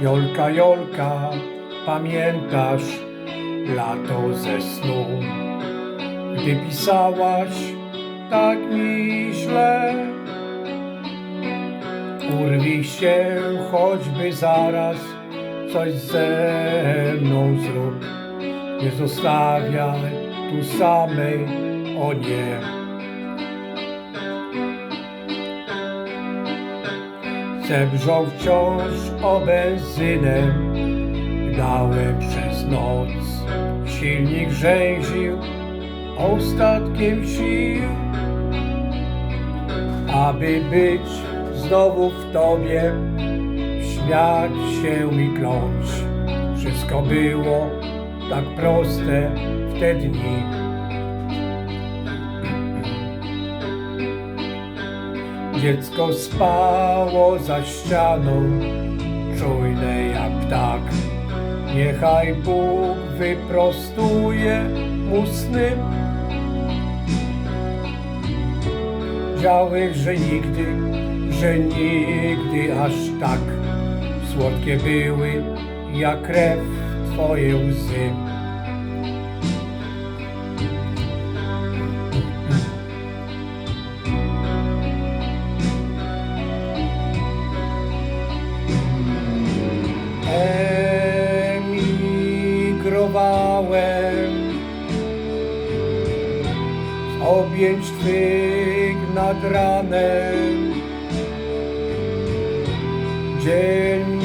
Jolka, Jolka, pamiętasz lato ze snu, gdy pisałaś tak mi źle. Urwij się choćby zaraz, coś ze mną zrób. Nie zostawiaj tu samej, o nie. Zebrzą wciąż o benzynę, Gnałem przez noc, silnik rzęził ostatkiem sił. Aby być znowu w tobie, śmiać się i kląć. Wszystko było tak proste w te dni. Dziecko spało za ścianą, czujne jak ptak. Niechaj Bóg wyprostuje mu sny. Że nigdy, że nigdy aż tak słodkie były jak krew twoje łzy. Emigrowałem z objęć Twych nad ranem. Dzień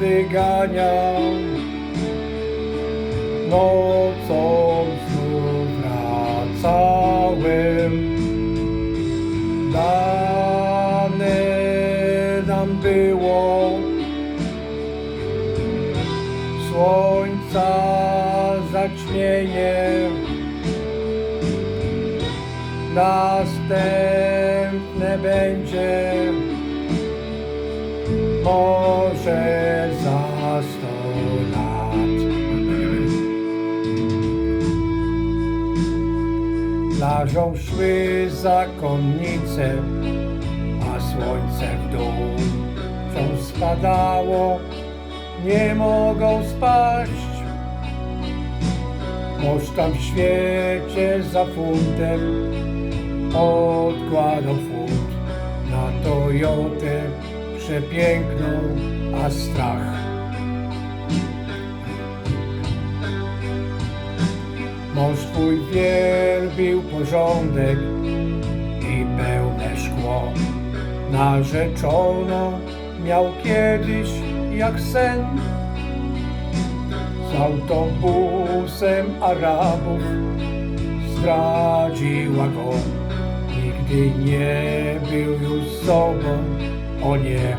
wyganiał, nocą znów wracałem. Zaćmienie. Następne będzie może za sto lat. Plażą szły zakonnice, a słońce w dół spadało, nie mogą spaść. Moż tam w świecie za funtem odkładał funt na Toyotę przepiękną, a strach. Mąż twój wielbił porządek i pełne szkło. Narzeczono miał kiedyś jak sen autobusem Arabów zdradziła go. Nigdy nie był już sobą, o nie.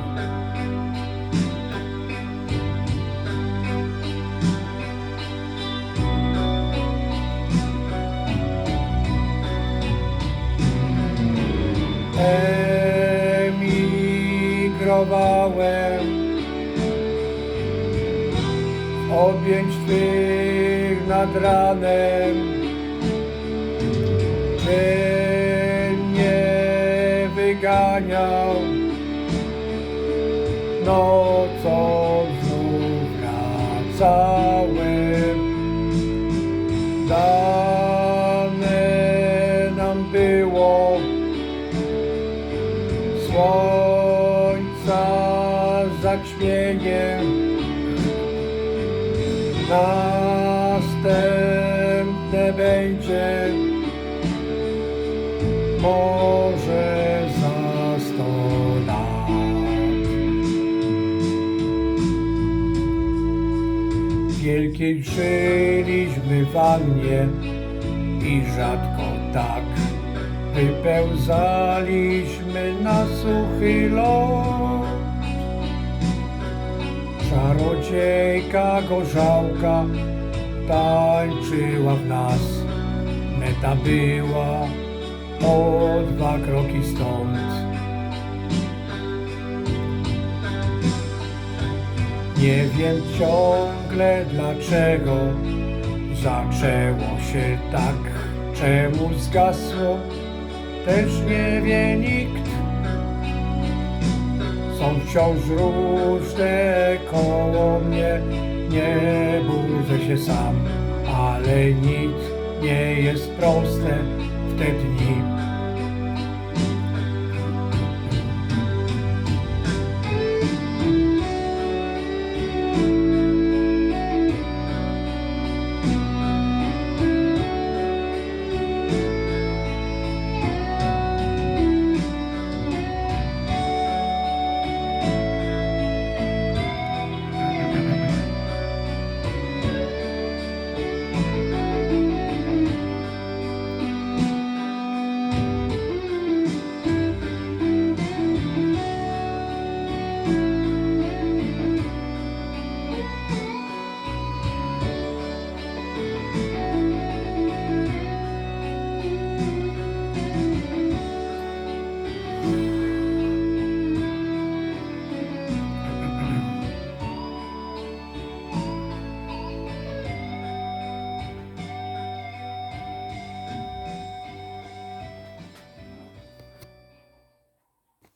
Emigrowałem objęć Twych nad ranem. Dzień mnie wyganiał, nocą znów wracałem. Dane nam było słońca zaćmienie. Następne będzie może za sto lat. Wielkiej żyliśmy wannie i rzadko tak wypełzaliśmy na suchy ląd. Czarodziejka gorzałka tańczyła w nas, meta była o dwa kroki stąd. Nie wiem ciągle dlaczego zaczęło się tak, czemu zgasło też nie wie nikt. Są wciąż różne koło mnie, nie budzę się sam, ale nic nie jest proste w te dni.